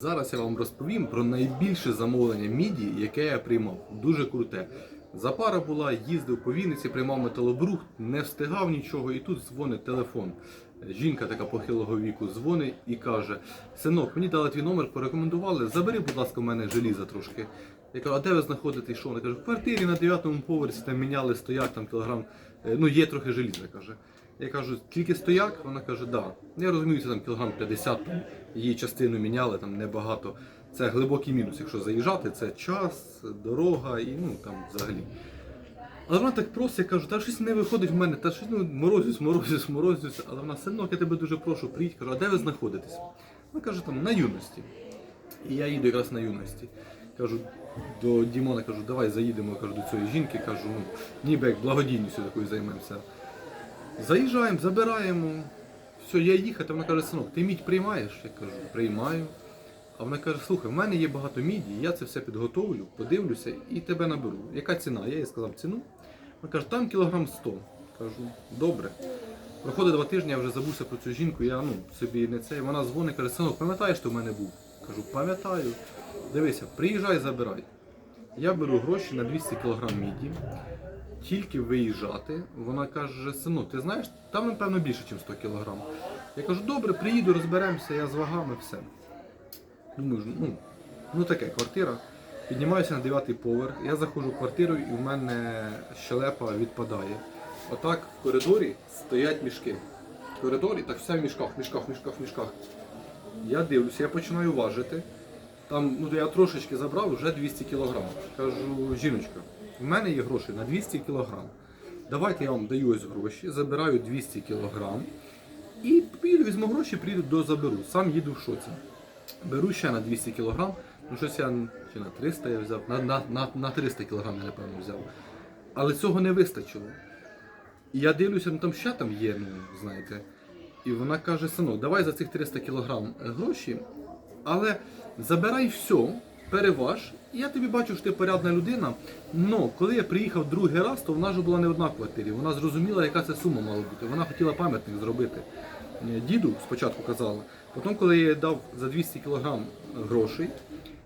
Зараз я вам розповім про найбільше замовлення міді, яке я приймав. Дуже круте. Запара була, їздив по Вінниці, приймав металобрухт, не встигав нічого, і тут дзвонить телефон. Жінка така похилого віку дзвонить і каже: Синок, мені дали твій номер, порекомендували, забери, будь ласка, в мене желіза трошки. Я кажу, а де ви знаходитесь? Що? Вона каже, в квартирі на 9-му поверсі там міняли стояк, там кілограм, е, ну є трохи желіза, каже. Я кажу, тільки стояк? Вона каже, да. Я розумію, це там кілограм 50, там, її частину міняли, там небагато. Це глибокий мінус, якщо заїжджати, це час, дорога і ну там взагалі. Але вона так просить, я кажу, та щось не виходить в мене, та щось ну, морозюсь, морозюсь, морозюсь. Але вона синок, я тебе дуже прошу, приїдь, кажу, а де ви знаходитесь? Вона каже, там на юності. І я їду якраз на юності. Кажу до Дімона, кажу, давай заїдемо кажу, до цієї жінки, кажу, ну, ніби як благодійністю такою займемося. Заїжджаємо, забираємо. Все, я їхати. Вона каже, синок, ти мідь приймаєш? Я кажу, приймаю. А вона каже, слухай, в мене є багато міді, я це все підготовлю, подивлюся і тебе наберу. Яка ціна? Я їй сказав ціну. Вона каже, там кілограм 100. Кажу, добре. Проходить два тижні, я вже забувся про цю жінку, я ну, собі не це. Вона дзвонить, каже, синок, пам'ятаєш, що в мене був? Кажу, пам'ятаю. Дивися, приїжджай, забирай. Я беру гроші на 200 кг міді, тільки виїжджати. Вона каже, сину, ти знаєш, там напевно більше, ніж 100 кг. Я кажу, добре, приїду, розберемося, я з вагами, все. Думаю, ну, ну таке, квартира. Піднімаюся на дев'ятий поверх, я заходжу в квартиру і в мене щелепа відпадає. Отак в коридорі стоять мішки. В коридорі, так все в мішках, мішках, мішках, мішках. Я дивлюся, я починаю важити. Там, ну я трошечки забрав, вже 200 кг. Кажу, жіночка, в мене є гроші на 200 кг. Давайте я вам даю ось гроші, забираю 200 кг і піду, візьму гроші, приїду до заберу. Сам їду в шоці. Беру ще на 200 кг, ну щось я чи на 300 я взяв, на, на, на, на 300 кг я напевно взяв. Але цього не вистачило. І я дивлюся, ну там ще там є, ну знаєте. І вона каже, синок, давай за цих 300 кг гроші, але забирай все, переваж. Я тобі бачу, що ти порядна людина. Но коли я приїхав другий раз, то вона ж була не одна в квартирі. Вона зрозуміла, яка це сума мала бути. Вона хотіла пам'ятник зробити. Е, Діду спочатку казала. Потім, коли я їй дав за 200 кг грошей,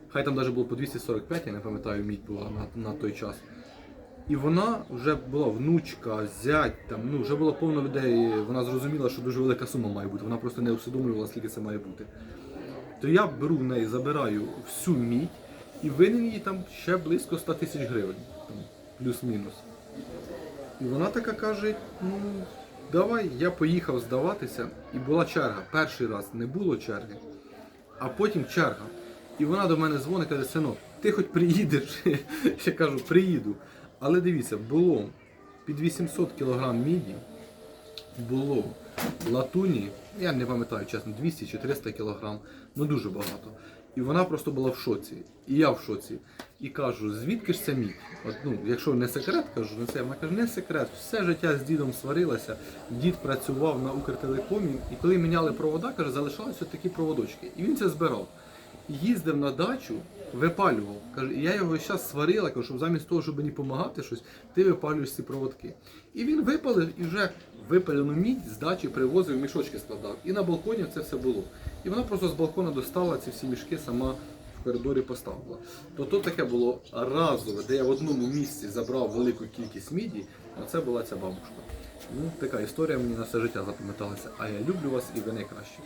хай там навіть було по 245, я не пам'ятаю, мідь була на, на той час. І вона вже була внучка, зять, там, ну, вже було повно людей, вона зрозуміла, що дуже велика сума має бути. Вона просто не усвідомлювала, скільки це має бути. То я беру в неї, забираю всю мідь і винен їй там ще близько 100 тисяч гривень, плюс-мінус. І вона така каже: ну, давай, я поїхав здаватися, і була черга. Перший раз не було черги, а потім черга. І вона до мене дзвонить, каже, синок, ти хоч приїдеш? Я кажу, приїду. Але дивіться, було під 800 кг міді, було латуні, я не пам'ятаю чесно, 200 чи 300 кг, ну дуже багато. І вона просто була в шоці. І я в шоці. І кажу, звідки ж це? От, ну, якщо не секрет, кажу, не це. Вона каже, не секрет. Все життя з дідом сварилася. Дід працював на Укртелекомі, і коли міняли провода, каже, залишалися такі проводочки. І він це збирав. Їздив на дачу, випалював. Каже, я його зараз сварила, кажу, щоб замість того, щоб мені допомагати щось, ти випалюєш ці проводки. І він випалив і вже випалену мідь з дачі привозив, мішочки складав. І на балконі це все було. І вона просто з балкона достала ці всі мішки сама в коридорі поставила. То то таке було разове, де я в одному місці забрав велику кількість міді, а це була ця бабушка. Ну, така історія мені на все життя запам'яталася. А я люблю вас і ви найкращі.